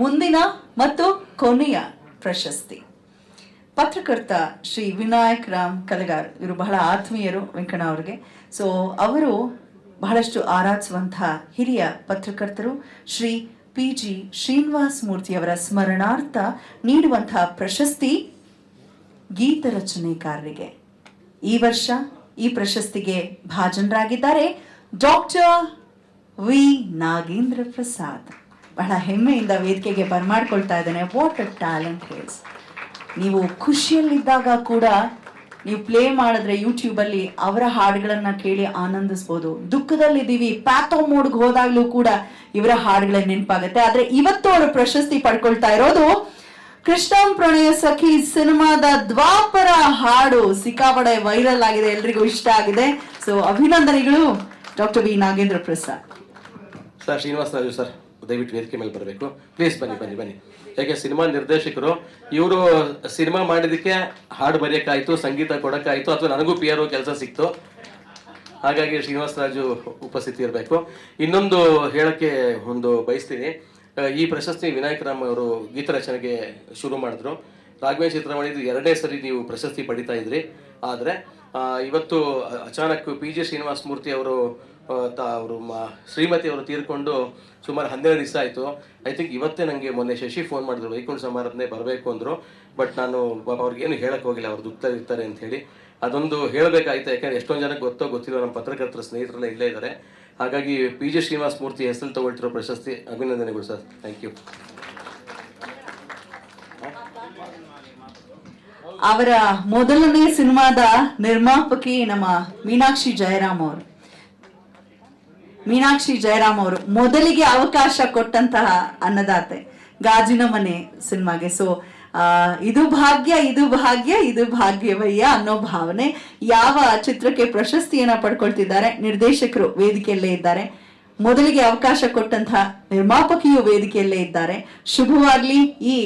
ಮುಂದಿನ ಮತ್ತು ಕೊನೆಯ ಪ್ರಶಸ್ತಿ. ಪತ್ರಕರ್ತ ಶ್ರೀ ವಿನಾಯಕ್ ರಾಮ್ ಕಲಗಾರ್, ಇವರು ಬಹಳ ಆತ್ಮೀಯರು ವೆಂಕಣ್ಣ ಅವರಿಗೆ. ಸೊ ಅವರು ಬಹಳಷ್ಟು ಆರಾಧಿಸುವಂತಹ ಹಿರಿಯ ಪತ್ರಕರ್ತರು ಶ್ರೀ ಪಿ ಜಿ ಶ್ರೀನಿವಾಸ್ ಮೂರ್ತಿಯವರ ಸ್ಮರಣಾರ್ಥ ನೀಡುವಂತಹ ಪ್ರಶಸ್ತಿ ಗೀತ ರಚನೆಕಾರರಿಗೆ. ಈ ವರ್ಷ ಈ ಪ್ರಶಸ್ತಿಗೆ ಭಾಜನರಾಗಿದ್ದಾರೆ ಡಾಕ್ಟರ್ ವಿ. ನಾಗೇಂದ್ರ ಪ್ರಸಾದ್. ಬಹಳ ಹೆಮ್ಮೆಯಿಂದ ವೇದಿಕೆಗೆ ಬರ್ಮಾಡ್ಕೊಳ್ತಾ ಇದ್ದೇನೆ. ವಾಟ್ ಅ ಟ್ಯಾಲೆಂಟ್ ಇಸ್ ನೀವು ಖುಷಿಯಲ್ಲಿದ್ದಾಗ ಕೂಡ ನೀವು ಪ್ಲೇ ಮಾಡಿದ್ರೆ ಯೂಟ್ಯೂಬಲ್ಲಿ ಅವರ ಹಾಡುಗಳನ್ನ ಕೇಳಿ ಆನಂದಿಸ್ಬೋದು. ದುಃಖದಲ್ಲಿದ್ದೀವಿ ಪ್ಯಾಥೋ ಮೂಡ್ಗೆ ಹೋದಾಗ್ಲೂ ಕೂಡ ಇವರ ಹಾಡುಗಳ ನೆನಪಾಗುತ್ತೆ. ಆದ್ರೆ ಇವತ್ತು ಅವರು ಪ್ರಶಸ್ತಿ ಪಡ್ಕೊಳ್ತಾ ಇರೋದು ಕೃಷ್ಣಂ ಪ್ರಣಯ ಸಖಿ ಸಿನಿಮಾದ ದ್ವಾಪರ ಹಾಡು. ಸಿಕ್ಕಾಪಡೆ ವೈರಲ್ ಆಗಿದೆ, ಎಲ್ರಿಗೂ ಇಷ್ಟ ಆಗಿದೆ. ಸೊ ಅಭಿನಂದನೆಗಳು doctor V Nagendra Prasad. Sir, Srinivas sir. ದಯವಿಟ್ಟು ವೇದಿಕೆ ಮೇಲೆ ಬರಬೇಕು. ಪ್ಲೀಸ್ ಬನ್ನಿ ಬನ್ನಿ ಬನ್ನಿ. ಯಾಕೆ ಸಿನಿಮಾ ನಿರ್ದೇಶಕರು, ಇವರು ಸಿನಿಮಾ ಮಾಡಿದಕ್ಕೆ ಹಾಡು ಬರೆಯೋಕ್ಕಾಯ್ತು, ಸಂಗೀತ ಕೊಡೋಕ್ಕಾಯ್ತು, ಅಥವಾ ನನಗೂ ಪಿ ಕೆಲಸ ಸಿಕ್ತು. ಹಾಗಾಗಿ ಶ್ರೀನಿವಾಸ ರಾಜು ಉಪಸ್ಥಿತಿ ಇರಬೇಕು. ಇನ್ನೊಂದು ಹೇಳಕ್ಕೆ ಒಂದು ಬಯಸ್ತೀನಿ. ಈ ಪ್ರಶಸ್ತಿ ವಿನಾಯಕ ರಾಮ್ ಅವರು ಗೀತ ರಚನೆಗೆ ಶುರು ಮಾಡಿದ್ರು. ರಾಘವೇಂದ್ರ ಚಿತ್ರಮಣಿದು ಎರಡನೇ ಸರಿ ನೀವು ಪ್ರಶಸ್ತಿ ಪಡಿತಾ ಇದ್ರಿ. ಆದರೆ ಇವತ್ತು ಅಚಾನಕ್ ಪಿ ಜಿ ಶ್ರೀನಿವಾಸ ಮೂರ್ತಿ ಅವರು ಅವರು ಮಾ, ಶ್ರೀಮತಿ ಅವರು ತೀರ್ಕೊಂಡು ಸುಮಾರು ಹನ್ನೆರಡು ದಿವಸ ಆಯಿತು. ಐ ಥಿಂಕ್ ಇವತ್ತೇ ನನಗೆ ಮೊನ್ನೆ ಶಶಿ ಫೋನ್ ಮಾಡಿದ್ರು, ವೈಕುಂಠ ಸಮಾರಂಭನೇ ಬರಬೇಕು ಅಂದರು ಬಟ್ ನಾನು ಅವ್ರಿಗೇನು ಹೇಳಕ್ಕೆ ಹೋಗಿಲ್ಲ, ಅವ್ರು ದುಃಖದಲ್ಲಿ ಇರ್ತಾರೆ ಅಂತ ಹೇಳಿ. ಅದೊಂದು ಹೇಳಬೇಕಾಯ್ತು, ಯಾಕಂದ್ರೆ ಎಷ್ಟೊಂದು ಜನಕ್ಕೆ ಗೊತ್ತೋ ಗೊತ್ತಿರೋ ನಮ್ಮ ಪತ್ರಕರ್ತರ ಸ್ನೇಹಿತರೆಲ್ಲ ಇಲ್ಲೇ ಇದ್ದಾರೆ. ಹಾಗಾಗಿ ಪಿ ಜೆ ಶ್ರೀನಿವಾಸ ಮೂರ್ತಿ ಹೆಸರು ತಗೊಳ್ತಿರೋ ಪ್ರಶಸ್ತಿ ಅಭಿನಂದನೆಗಳು ಸರ್. ಥ್ಯಾಂಕ್ ಯು ಅವರ ಮೊದಲನೇ ಸಿನಿಮಾದ ನಿರ್ಮಾಪಕಿ ನಮ್ಮ ಮೀನಾಕ್ಷಿ ಜಯರಾಮ್ ಅವರು. ಮೀನಾಕ್ಷಿ ಜಯರಾಮ್ ಅವರು ಮೊದಲಿಗೆ ಅವಕಾಶ ಕೊಟ್ಟಂತಹ ಅನ್ನದಾತೆ ಗಾಜಿನ ಮನೆ ಸಿನಿಮಾಗೆ. ಸೊ ಇದು ಭಾಗ್ಯ ಇದು ಭಾಗ್ಯ, ಇದು ಭಾಗ್ಯವಯ್ಯ ಅನ್ನೋ ಭಾವನೆ ಯಾವ ಚಿತ್ರಕ್ಕೆ ಪ್ರಶಸ್ತಿಯನ್ನ ಪಡ್ಕೊಳ್ತಿದ್ದಾರೆ ನಿರ್ದೇಶಕರು ವೇದಿಕೆಯಲ್ಲೇ ಇದ್ದಾರೆ. ಮೊದಲಿಗೆ ಅವಕಾಶ ಕೊಟ್ಟಂತಹ ನಿರ್ಮಾಪಕಿಯು ವೇದಿಕೆಯಲ್ಲೇ ಇದ್ದಾರೆ. ಶುಭವಾಗ್ಲಿ ಈ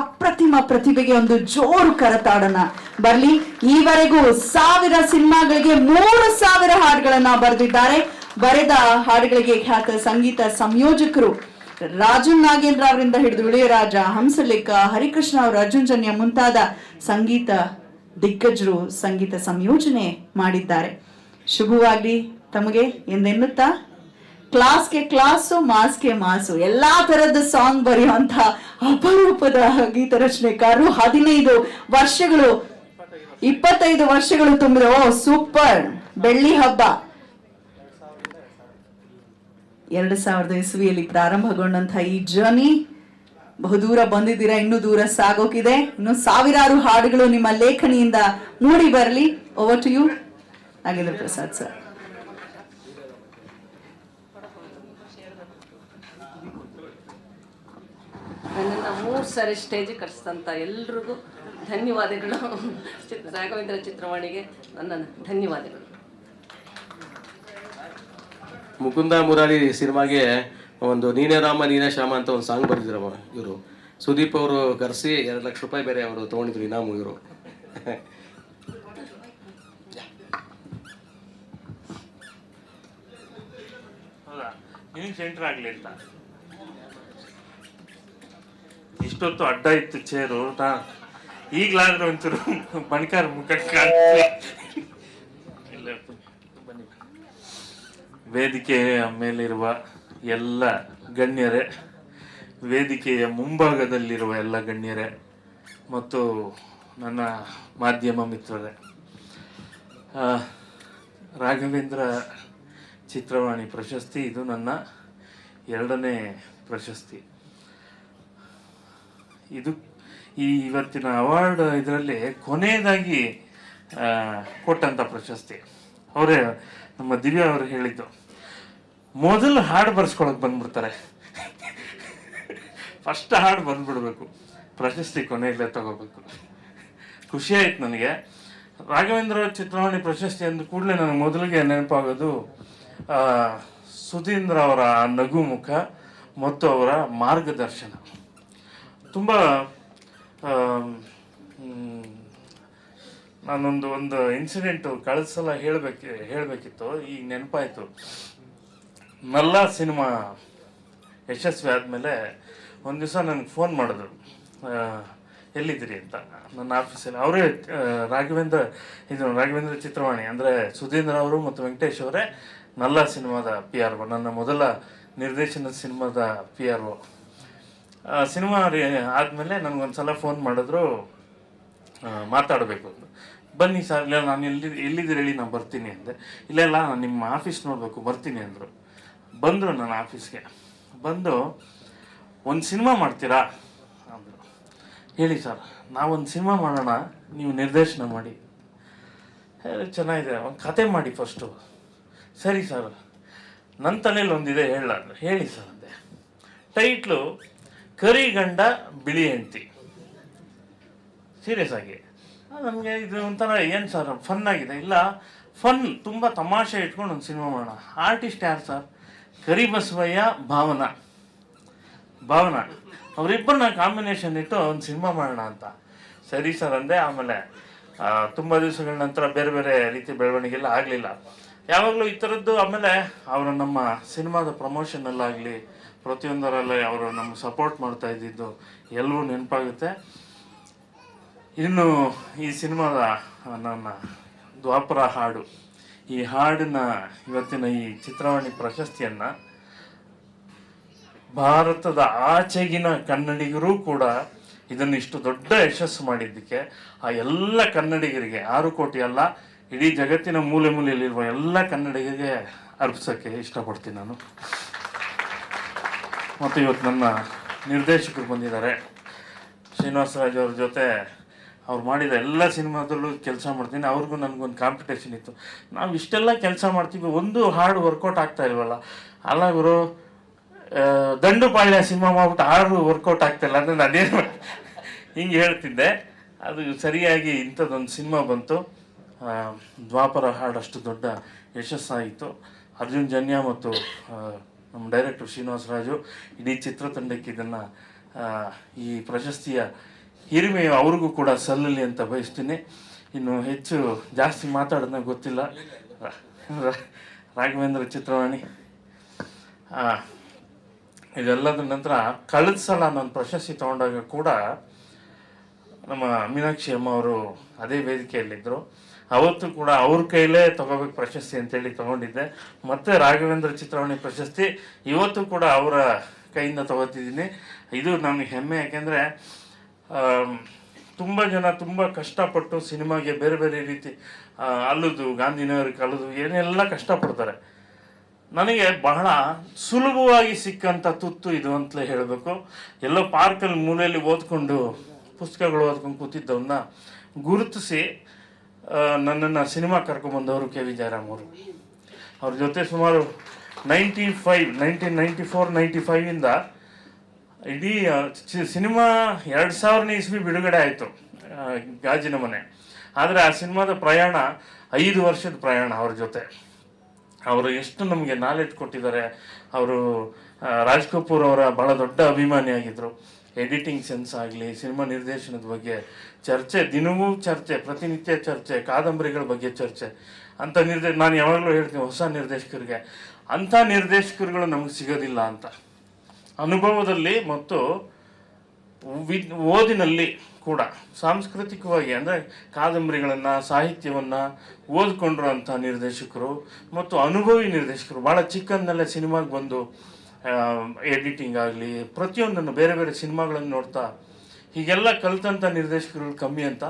ಅಪ್ರತಿಮ ಪ್ರತಿಭೆಗೆ ಒಂದು ಜೋರು ಕರತಾಡನ ಬರ್ಲಿ. ಈವರೆಗೂ ಸಾವಿರ ಸಿನಿಮಾಗಳಿಗೆ ಮೂರು ಸಾವಿರ ಹಾಡುಗಳನ್ನ ಬರೆದಿದ್ದಾರೆ. ಬರೆದ ಹಾಡುಗಳಿಗೆ ಖ್ಯಾತ ಸಂಗೀತ ಸಂಯೋಜಕರು ರಾಜನ್ ನಾಗೇಂದ್ರ ಅವರಿಂದ ಹಿಡಿದು ಇಳೆಯರಾಜ ಹಂಸಲೇಖ, ಹರಿಕೃಷ್ಣ ಅವರು ಅರ್ಜುನ್ ಜನ್ಯ ಮುಂತಾದ ಸಂಗೀತ ದಿಗ್ಗಜರು ಸಂಗೀತ ಸಂಯೋಜನೆ ಮಾಡಿದ್ದಾರೆ. ಶುಭವಾಗಿ ತಮಗೆ ಎಂದೆನ್ನುತ್ತಾ? ಕ್ಲಾಸ್ಗೆ ಕ್ಲಾಸು, ಮಾಸ್ಗೆ ಮಾಸು, ಎಲ್ಲಾ ತರದ ಸಾಂಗ್ ಬರೆಯುವಂತ ಅಪರೂಪದ ಗೀತ ರಚನೆಕಾರರು ಹದಿನೈದು ವರ್ಷಗಳು, ಇಪ್ಪತ್ತೈದು ವರ್ಷಗಳು ತುಂಬಿದ ಓ, ಸೂಪರ್. ಬೆಳ್ಳಿ ಹಬ್ಬ. ಎರಡು ಸಾವಿರದ ಇಸ್ವಿಯಲ್ಲಿ ಪ್ರಾರಂಭಗೊಂಡಂತಹ ಈ ಜರ್ನಿ ಬಹುದೂರ ಬಂದಿದ್ದೀರಾ, ಇನ್ನೂ ದೂರ ಸಾಗೋಕಿದೆ. ಇನ್ನು ಸಾವಿರಾರು ಹಾಡುಗಳು ನಿಮ್ಮ ಲೇಖನಿಯಿಂದ ಮೂಡಿ ಬರಲಿ. Over to you Nagendra Prasad sir ನನ್ನನ್ನು ಮೂರು ಸಾರಿ ಸ್ಟೇಜಿಗೆ ಕರೆಸಿದಂಥ ಎಲ್ರಿಗೂ ಧನ್ಯವಾದಗಳು. ಚಿತ್ರ ರಾಘವೇಂದ್ರ ಚಿತ್ರವಾಣಿಗೆ ನನ್ನ ಧನ್ಯವಾದಗಳು. ಮುಕುಂದ ಮುರಾರಿ ಸಿನಿಮಾಗೆ ಒಂದು ನೀನೇ ರಾಮ, ನೀನೇ ಶ್ಯಾಮ ಅಂತ ಒಂದು ಸಾಂಗ್ ಬರೆದಿದ್ರಮ್ಮ ಇವರು. ಸುದೀಪ್ ಅವರು ಕರೆಸಿ ಎರಡು ಲಕ್ಷ ರೂಪಾಯಿ ಬೇರೆ ಅವರು ತೊಗೊಂಡಿದ್ರು ಇನಾಮು ಇವರು. ಸೆಂಟ್ರ್ ಆಗಲಿ ಅಂತ. ಇಷ್ಟೊತ್ತು ಅಡ್ಡ ಇತ್ತು ಚೇರು ಈಗಲಾದ್ರೆ ಒಂಚೂರು ಬಣ್ಕಾರ ಮುಖ ಕಾಣ್ತದೆ. ಇಲ್ಲ, ಬನ್ನಿ ವೇದಿಕೆಯ ಮೇಲಿರುವ ಎಲ್ಲ ಗಣ್ಯರೇ, ವೇದಿಕೆಯ ಮುಂಭಾಗದಲ್ಲಿರುವ ಎಲ್ಲ ಗಣ್ಯರೇ ಮತ್ತು ನನ್ನ ಮಾಧ್ಯಮ ಮಿತ್ರರೇ ರಾಘವೇಂದ್ರ ಚಿತ್ರವಾಣಿ ಪ್ರಶಸ್ತಿ, ಇದು ನನ್ನ ಎರಡನೇ ಪ್ರಶಸ್ತಿ. ಇದು ಈ ಇವತ್ತಿನ ಅವಾರ್ಡ್ ಇದರಲ್ಲಿ ಕೊನೆಯದಾಗಿ ಕೊಟ್ಟಂಥ ಪ್ರಶಸ್ತಿ. ಅವರೇ, ನಮ್ಮ ದಿವ್ಯ ಅವರು ಹೇಳಿದ್ದು. ಮೊದಲು ಹಾಡು ಬರ್ಸ್ಕೊಳಕ್ ಬಂದ್ಬಿಡ್ತಾರೆ. ಫಸ್ಟ್ ಹಾಡು ಬಂದ್ಬಿಡ್ಬೇಕು. ಪ್ರಶಸ್ತಿ ಕೊನೆಯಲ್ಲೇ ತಗೋಬೇಕು. ಖುಷಿ ಆಯ್ತು ನನಗೆ. ರಾಘವೇಂದ್ರ ಚಿತ್ರವಾಣಿ ಪ್ರಶಸ್ತಿ ಅಂದ ಕೂಡಲೇ ನನಗೆ ಮೊದಲಿಗೆ ನೆನಪಾಗೋದು ಸುಧೀಂದ್ರ ಅವರ ನಗು ಮುಖ ಮತ್ತು ಅವರ ಮಾರ್ಗದರ್ಶನ. ತುಂಬ ನಾನೊಂದು ಒಂದು ಇನ್ಸಿಡೆಂಟು ಕಳಿಸಲ್ಲ ಸಲ ಹೇಳಬೇಕು, ಹೇಳಬೇಕಿತ್ತು. ಈಗ ನೆನಪಾಯಿತು. ನಲ್ಲ ಸಿನಿಮಾ ಯಶಸ್ವಿ ಆದಮೇಲೆ ಒಂದು ದಿವಸ ನನಗೆ ಫೋನ್ ಮಾಡಿದ್ರು. ಎಲ್ಲಿದ್ದೀರಿ ಅಂತ. ನನ್ನ ಆಫೀಸಲ್ಲಿ, ಅವರೇ ರಾಘವೇಂದ್ರ, ಇದು ರಾಘವೇಂದ್ರ ಚಿತ್ರವಾಣಿ, ಅಂದರೆ ಸುಧೀಂದ್ರ ಅವರು ಮತ್ತು ವೆಂಕಟೇಶ್ ಅವರೇ ನಲ್ಲ ಸಿನಿಮಾದ ಪಿ ಆರ್ ಒ, ನನ್ನ ಮೊದಲ ನಿರ್ದೇಶನದ ಸಿನಿಮಾದ ಪಿ ಆರ್ ಒ. ಸಿನಿಮಾ ಆದಮೇಲೆ ನನಗೊಂದ್ಸಲ ಫೋನ್ ಮಾಡಿದ್ರು. ಮಾತಾಡಬೇಕು ಅಂತ. ಬನ್ನಿ ಸರ್, ಇಲ್ಲ, ನಾನು ಎಲ್ಲಿ, ಎಲ್ಲಿದ್ದೀರಿ ಹೇಳಿ ನಾನು ಬರ್ತೀನಿ ಅಂದೆ. ಇಲ್ಲ ಇಲ್ಲ, ನಾನು ನಿಮ್ಮ ಆಫೀಸ್ ನೋಡಬೇಕು, ಬರ್ತೀನಿ ಅಂದರು. ಬಂದರು ನನ್ನ ಆಫೀಸ್ಗೆ. ಬಂದು, ಒಂದು ಸಿನಿಮಾ ಮಾಡ್ತೀರಾ? ಅಂದರು. ಹೇಳಿ ಸರ್, ನಾವೊಂದು ಸಿನಿಮಾ ಮಾಡೋಣ, ನೀವು ನಿರ್ದೇಶನ ಮಾಡಿ. ಹೇಳಿ, ಚೆನ್ನಾಗಿದೆ, ಒಂದು ಕತೆ ಮಾಡಿ ಫಸ್ಟು. ಸರಿ ಸರ್ ನನ್ನ ತಲೆಯಲ್ಲಿ ಒಂದಿದೆ, ಹೇಳ. ಹೇಳಿ ಸರ್ ಅಂದೆ. ಟೈಟ್ಲು, ಕರಿ ಗಂಡ, ಬಿಳಿ ಹೆಂಡತಿ. ಸೀರಿಯಸ್ ಆಗಿ. ನಮಗೆ ಇದು ಒಂಥರ ಏನು ಸರ್, ಫನ್ ಆಗಿದೆ. ಇಲ್ಲ, ಫನ್, ತುಂಬ ತಮಾಷೆ ಇಟ್ಕೊಂಡು ಒಂದು ಸಿನಿಮಾ ಮಾಡೋಣ. ಆರ್ಟಿಸ್ಟ್ ಯಾರು ಸರ್? ಕರಿಬಸವಯ್ಯ ಭಾವನಾ. ಭಾವನಾ. ಅವರಿಬ್ಬರನ್ನ ಕಾಂಬಿನೇಷನ್ ಇಟ್ಟು ಒಂದು ಸಿನಿಮಾ ಮಾಡೋಣ ಅಂತ. ಸರಿ ಸರ್ ಅಂದೆ, ಆಮೇಲೆ ತುಂಬ ದಿವಸಗಳ ನಂತರ ಬೇರೆ ಬೇರೆ ರೀತಿ ಬೆಳವಣಿಗೆ ಎಲ್ಲ ಆಗಲಿಲ್ಲ. ಯಾವಾಗಲೂ ಈ ಥರದ್ದು ಆಮೇಲೆ ಅವರು ನಮ್ಮ ಸಿನಿಮಾದ ಪ್ರಮೋಷನಲ್ಲಾಗಲಿ ಪ್ರತಿಯೊಂದರಲ್ಲೇ ಅವರು ನಮ್ಗೆ ಸಪೋರ್ಟ್ ಮಾಡ್ತಾ ಇದ್ದಿದ್ದು ಎಲ್ಲವೂ ನೆನಪಾಗುತ್ತೆ. ಇನ್ನು ಈ ಸಿನಿಮಾದ ನನ್ನ ದ್ವಾಪರ ಹಾಡು. ಈ ಹಾಡಿನ ಇವತ್ತಿನ ಈ ಚಿತ್ರವಾಣಿ ಪ್ರಶಸ್ತಿಯನ್ನು ಭಾರತದ ಆಚೆಗಿನ ಕನ್ನಡಿಗರೂ ಕೂಡ ಇದನ್ನು ಇಷ್ಟು ದೊಡ್ಡ ಯಶಸ್ಸು ಮಾಡಿದ್ದಕ್ಕೆ ಆ ಎಲ್ಲ ಕನ್ನಡಿಗರಿಗೆ, ಆರು ಕೋಟಿ ಅಲ್ಲ, ಇಡೀ ಜಗತ್ತಿನ ಮೂಲೆ ಮೂಲೆಯಲ್ಲಿರುವ ಎಲ್ಲ ಕನ್ನಡಿಗರಿಗೆ ಅರ್ಪಿಸೋಕ್ಕೆ ಇಷ್ಟಪಡ್ತೀನಿ ನಾನು. ಮತ್ತು ಇವತ್ತು ನನ್ನ ನಿರ್ದೇಶಕರು ಬಂದಿದ್ದಾರೆ. ಶ್ರೀನಿವಾಸರಾಜ್ ಅವ್ರ ಜೊತೆ ಅವ್ರು ಮಾಡಿದ ಎಲ್ಲ ಸಿನಿಮಾದಲ್ಲೂ ಕೆಲಸ ಮಾಡ್ತೀನಿ. ಅವ್ರಿಗೂ ನನಗೊಂದು ಕಾಂಪಿಟೇಷನ್ ಇತ್ತು. ನಾವು ಇಷ್ಟೆಲ್ಲ ಕೆಲಸ ಮಾಡ್ತೀವಿ. ಒಂದು ಹಾಡು ವರ್ಕೌಟ್ ಆಗ್ತಾ ಇಲ್ವಲ್ಲ? ಅಲ್ಲ ದಂಡುಪಾಳ್ಯ ದಂಡು ಪಾಳ್ಯ ಸಿನಿಮಾ ಮಾಡ್ಬಿಟ್ಟು ಹಾಡು ವರ್ಕೌಟ್ ಆಗ್ತಾಯಿಲ್ಲ ಅಂದರೆ ನಾನೇನು ಹಿಂಗೆ ಹೇಳ್ತಿದ್ದೆ. ಅದು ಸರಿಯಾಗಿ ಇಂಥದ್ದೊಂದು ಸಿನಿಮಾ ಬಂತು. ದ್ವಾಪರ ಹಾಡು ಅಷ್ಟು ದೊಡ್ಡ ಯಶಸ್ಸಾಯಿತು. ಅರ್ಜುನ್ ಜನ್ಯ ಮತ್ತು ನಮ್ಮ ಡೈರೆಕ್ಟರ್ ಶ್ರೀನಿವಾಸ ರಾಜು ಇಡೀ ಚಿತ್ರತಂಡಕ್ಕೆ ಇದನ್ನು ಈ ಪ್ರಶಸ್ತಿಯ ಹಿರಿಮೆಯು ಅವ್ರಿಗೂ ಕೂಡ ಸಲ್ಲಲಿ ಅಂತ ಬಯಸ್ತೀನಿ. ಇನ್ನು ಹೆಚ್ಚು ಜಾಸ್ತಿ ಮಾತಾಡೋದನ್ನ ಗೊತ್ತಿಲ್ಲ. ರಾಘವೇಂದ್ರ ಚಿತ್ರವಾಣಿ. ಇದೆಲ್ಲದ ನಂತರ ಕಳೆದ ಸಲ ನಾನು ಪ್ರಶಸ್ತಿ ತಗೊಂಡಾಗ ಕೂಡ ನಮ್ಮ ಮೀನಾಕ್ಷಿ ಅಮ್ಮ ಅವರು ಅದೇ ವೇದಿಕೆಯಲ್ಲಿದ್ದರು ಅವತ್ತು ಕೂಡ ಅವ್ರ ಕೈಲೇ ತಗೋಬೇಕು ಪ್ರಶಸ್ತಿ ಅಂತೇಳಿ ತಗೊಂಡಿದ್ದೆ. ಮತ್ತೆ ರಾಘವೇಂದ್ರ ಚಿತ್ರವಾಣಿ ಪ್ರಶಸ್ತಿ ಇವತ್ತು ಕೂಡ ಅವರ ಕೈಯಿಂದ ತಗೋತಿದ್ದೀನಿ. ಇದು ನಮಗೆ ಹೆಮ್ಮೆ. ಯಾಕೆಂದರೆ ತುಂಬ ಜನ ತುಂಬ ಕಷ್ಟಪಟ್ಟು ಸಿನಿಮಾಗೆ ಬೇರೆ ಬೇರೆ ರೀತಿ ಅಲ್ಲದು, ಗಾಂಧಿನಗರಕ್ಕೆ ಅಲ್ಲದು, ಏನೆಲ್ಲ ಕಷ್ಟಪಡ್ತಾರೆ. ನನಗೆ ಬಹಳ ಸುಲಭವಾಗಿ ಸಿಕ್ಕಂಥ ತುತ್ತು ಇದು ಅಂತಲೇ ಹೇಳಬೇಕು. ಎಲ್ಲೋ ಪಾರ್ಕಲ್ಲಿ ಮೂಲೆಯಲ್ಲಿ ಓದ್ಕೊಂಡು, ಪುಸ್ತಕಗಳು ಓದ್ಕೊಂಡು ಕೂತಿದ್ದವನ್ನ ಗುರುತಿಸಿ ನನ್ನನ್ನು ಸಿನಿಮಾ ಕರ್ಕೊಂಬಂದವರು ಕೆ. ವಿ. ಜಯರಾಮ್ ಅವರು ಅವ್ರ ಜೊತೆ ಸುಮಾರು ninety five, nineteen ninety four ninety ಫೈವಿಂದ ಇಡೀ ಸಿನಿಮಾ ಎರಡು ಸಾವಿರನೇ ಇಸ್ವಿ ಬಿಡುಗಡೆ ಆಯಿತು ಗಾಜಿನ ಮನೆ. ಆದರೆ ಆ ಸಿನಿಮಾದ ಪ್ರಯಾಣ ಐದು ವರ್ಷದ ಪ್ರಯಾಣ ಅವ್ರ ಜೊತೆ. ಅವರು ಎಷ್ಟು ನಮಗೆ ನಾಲೆಜ್ ಕೊಟ್ಟಿದ್ದಾರೆ, ಅವರು ರಾಜ್ ಕಪೂರ್ ಅವರ ಬಹಳ ದೊಡ್ಡ ಅಭಿಮಾನಿಯಾಗಿದ್ದರು ಎಡಿಟಿಂಗ್ ಸೆನ್ಸ್ ಆಗಲಿ, ಸಿನಿಮಾ ನಿರ್ದೇಶನದ ಬಗ್ಗೆ ಚರ್ಚೆ, ದಿನವೂ ಚರ್ಚೆ, ಪ್ರತಿನಿತ್ಯ ಚರ್ಚೆ, ಕಾದಂಬರಿಗಳ ಬಗ್ಗೆ ಚರ್ಚೆ. ಅಂತ ನಿರ್ದೇಶ ನಾನು ಯಾವಾಗಲೂ ಹೇಳ್ತೀನಿ, ಹೊಸ ನಿರ್ದೇಶಕರಿಗೆ. ಅಂಥ ನಿರ್ದೇಶಕರುಗಳು ನಮಗೆ ಸಿಗೋದಿಲ್ಲ ಅಂತ. ಅನುಭವದಲ್ಲಿ ಮತ್ತು ವಿ- ಓದಿನಲ್ಲಿ ಕೂಡ ಸಾಂಸ್ಕೃತಿಕವಾಗಿ ಅಂದರೆ ಕಾದಂಬರಿಗಳನ್ನು, ಸಾಹಿತ್ಯವನ್ನು ಓದ್ಕೊಂಡಿರುವಂಥ ನಿರ್ದೇಶಕರು ಮತ್ತು ಅನುಭವಿ ನಿರ್ದೇಶಕರು ಭಾಳ ಚಿಕ್ಕಂದಲ್ಲೇ ಸಿನಿಮಾಗೆ ಬಂದು ಎಡಿಟಿಂಗ್ ಆಗಲಿ, ಪ್ರತಿಯೊಂದನ್ನು ಬೇರೆ ಬೇರೆ ಸಿನಿಮಾಗಳನ್ನು ನೋಡ್ತಾ, ಹೀಗೆಲ್ಲ ಕಲಿತಂಥ ನಿರ್ದೇಶಕರುಗಳು ಕಮ್ಮಿ ಅಂತ.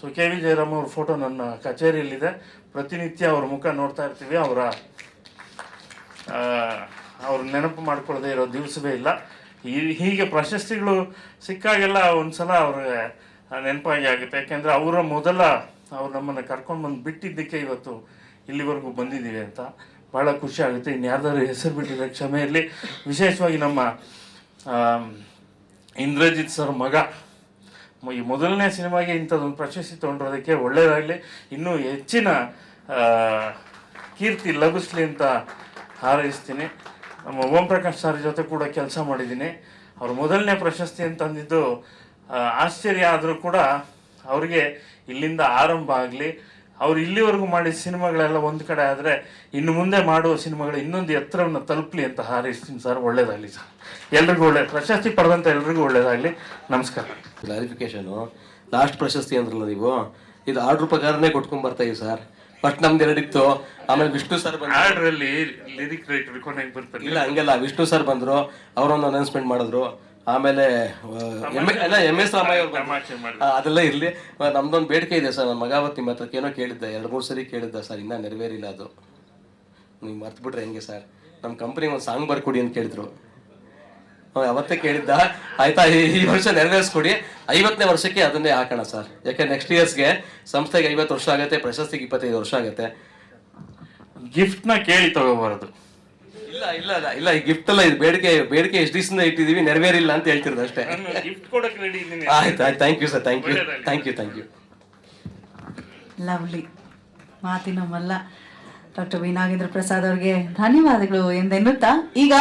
ಸೊ ಕೆ ವಿ ಜಯರಾಮ್ ಅವ್ರ ಫೋಟೋ ನನ್ನ ಕಚೇರಿಯಲ್ಲಿದೆ. ಪ್ರತಿನಿತ್ಯ ಅವ್ರ ಮುಖ ನೋಡ್ತಾ ಇರ್ತೀವಿ, ಅವರ ಅವ್ರ ನೆನಪು ಮಾಡ್ಕೊಳ್ಳದೆ ಇರೋ ದಿವಸವೇ ಇಲ್ಲ. ಈ ಹೀಗೆ ಪ್ರಶಸ್ತಿಗಳು ಸಿಕ್ಕಾಗೆಲ್ಲ ಒಂದ್ಸಲ ಅವ್ರಿಗೆ ನೆನಪಾಗಿ ಆಗುತ್ತೆ. ಯಾಕೆಂದರೆ ಅವರ ಮೊದಲ ಅವ್ರು ನಮ್ಮನ್ನು ಕರ್ಕೊಂಡು ಬಂದು ಬಿಟ್ಟಿದ್ದಕ್ಕೆ ಇವತ್ತು ಇಲ್ಲಿವರೆಗೂ ಬಂದಿದ್ದೀವಿ ಅಂತ ಭಾಳ ಖುಷಿ ಆಗುತ್ತೆ. ಇನ್ನು ಯಾರ್ದಾದ್ರು ಹೆಸರು ಬಿಟ್ಟಿದ್ರೆ ಕ್ಷಮೆ ಇರಲಿ. ವಿಶೇಷವಾಗಿ ನಮ್ಮ ಇಂದ್ರಜಿತ್ ಸರ್ ಮಗ. ಈ ಮೊದಲನೇ ಸಿನಿಮಾಗೆ ಇಂಥದ್ದೊಂದು ಪ್ರಶಸ್ತಿ ತೊಗೊಂಡಿರೋದಕ್ಕೆ ಒಳ್ಳೆಯದಾಗಲಿ ಇನ್ನೂ ಹೆಚ್ಚಿನ ಕೀರ್ತಿ ಲಭಿಸ್ಲಿ ಅಂತ ಹಾರೈಸ್ತೀನಿ. ನಮ್ಮ ಓಂ ಪ್ರಕಾಶ್ ಸರ್ ಜೊತೆ ಕೂಡ ಕೆಲಸ ಮಾಡಿದ್ದೀನಿ. ಅವ್ರ ಮೊದಲನೇ ಪ್ರಶಸ್ತಿ ಅಂತಂದಿದ್ದು ಆಶ್ಚರ್ಯ ಆದರೂ ಕೂಡ ಅವರಿಗೆ ಇಲ್ಲಿಂದ ಆರಂಭ ಆಗಲಿ. ಅವ್ರು ಇಲ್ಲಿವರೆಗೂ ಮಾಡಿದ ಸಿನಿಮಾಗಳೆಲ್ಲ ಒಂದು ಕಡೆ ಆದರೆ ಇನ್ನು ಮುಂದೆ ಮಾಡುವ ಸಿನಿಮಾಗಳು ಇನ್ನೊಂದು ಎತ್ತರವನ್ನು ತಲುಪಲಿ ಅಂತ ಹಾರೈಸ್ತೀನಿ ಸರ್. ಒಳ್ಳೇದಾಗಲಿ ಸರ್. ಎಲ್ರಿಗೂ ಒಳ್ಳೆ, ಪ್ರಶಸ್ತಿ ಪಡೆದಂಥ ಎಲ್ರಿಗೂ ಒಳ್ಳೇದಾಗಲಿ. ನಮಸ್ಕಾರ. ಕ್ಲಾರಿಫಿಕೇಶನು ಲಾಸ್ಟ್ ಪ್ರಶಸ್ತಿ ಅಂದ್ರಲ್ಲ ನೀವು? ಇದು ಆರ್ಡ್ರ್ ಪ್ರಕಾರನೇ ಕೊಟ್ಕೊಂಡ್ಬರ್ತಾಯಿ ಸರ್. ಫಸ್ಟ್ ನಮ್ದು ಎರಡಿತ್ತು ಆಮೇಲೆ ವಿಷ್ಣು ಸರ್ ಬಂದ್ರು. ಆರ್ಡ್ರಲ್ಲಿ ಲಿರಿಕ್ ರೈಟರ್ ಕೊನೆಗೆ ಬರ್ತಾರೆ. ಇಲ್ಲ ಹಂಗೆಲ್ಲ ವಿಷ್ಣು ಸರ್ ಬಂದ್ರು ಅವರೊಂದು ಅನೌನ್ಸ್ಮೆಂಟ್ ಮಾಡಿದ್ರು. ಆಮೇಲೆ ಎಲ್ಲ ಎಂ ಎಸ್ ರಾಮಯ್ಯ ಅವ್ರು ತಮಾಷೆ ಮಾಡಿದ್ರು. ಅದೆಲ್ಲ ಇರ್ಲಿ. ನಮ್ದೊಂದು ಬೇಡಿಕೆ ಇದೆ ಸರ್ ನನ್ನ ಮಗ ಅವತ್ತು ನಿಮ್ಮ ಹತ್ರಕ್ಕೆ ಏನೋ ಕೇಳಿದ್ದೆ ಎರಡು ಮೂರು ಸರಿ ಕೇಳಿದ್ದ ಸರ್ ಇನ್ನೂ ನೆರವೇರಿಲ್ಲ ಅದು. ನೀವು ಮರ್ತ್ಬಿಟ್ರೆ ಹೆಂಗೆ ಸರ್? ನಮ್ಮ ಕಂಪ್ನಿಗೆ ಒಂದು ಸಾಂಗ್ ಬರ್ಕೊಡಿ ಅಂತ ಕೇಳಿದ್ರು. ಅವತ್ತೇ ಕೇಳಿದ್ದ ಆಯ್ತಾ ಈ ವರ್ಷ ನೆರವೇರಿಸ್ಕೊಡಿ. ಐವತ್ತನೇ ವರ್ಷಕ್ಕೆ ಅದನ್ನೇ ಹಾಕೋಣ ಸರ್. ಯಾಕೆ ನೆಕ್ಸ್ಟ್ ಇಯರ್ಸ್ಗೆ ಸಂಸ್ಥೆಗೆ ಐವತ್ತು ವರ್ಷ ಆಗುತ್ತೆ ಪ್ರಶಸ್ತಿಗೆ ಇಪ್ಪತ್ತೈದು ವರ್ಷ ಆಗುತ್ತೆ. ಗಿಫ್ಟ್ನ ಕೇಳಿ ತಗೋಬಾರದು. ಇಲ್ಲ ಇಲ್ಲ ಇಲ್ಲ ಇಲ್ಲ ಈ ಗಿಫ್ಟ್ ಎಲ್ಲ ಇದು ಬೇಡಿಕೆ ಬೇಡಿಕೆ ಎಷ್ಟು ದಿವಸದಿಂದ ಇಟ್ಟಿದೀವಿ ನೆರವೇರಿಲ್ಲ ಅಂತ ಹೇಳ್ತಿರೋದು ಅಷ್ಟೇ. ಗಿಫ್ಟ್ ಕೊಡಕ್ಕೆ ರೆಡಿ ಇದ್ದೀನಿ. ಆಯ್ತು ಆಯ್ತು thank you sir thank you thank you thank you lovely ಮಾತಿನ ಮಲ್ಲ. ಡಾಕ್ಟರ್ ವಿ ನಾಗೇಂದ್ರ ಪ್ರಸಾದ್ ಅವರಿಗೆ ಧನ್ಯವಾದಗಳು ಎಂದೆನ್ನುತ್ತಾ? ಈಗ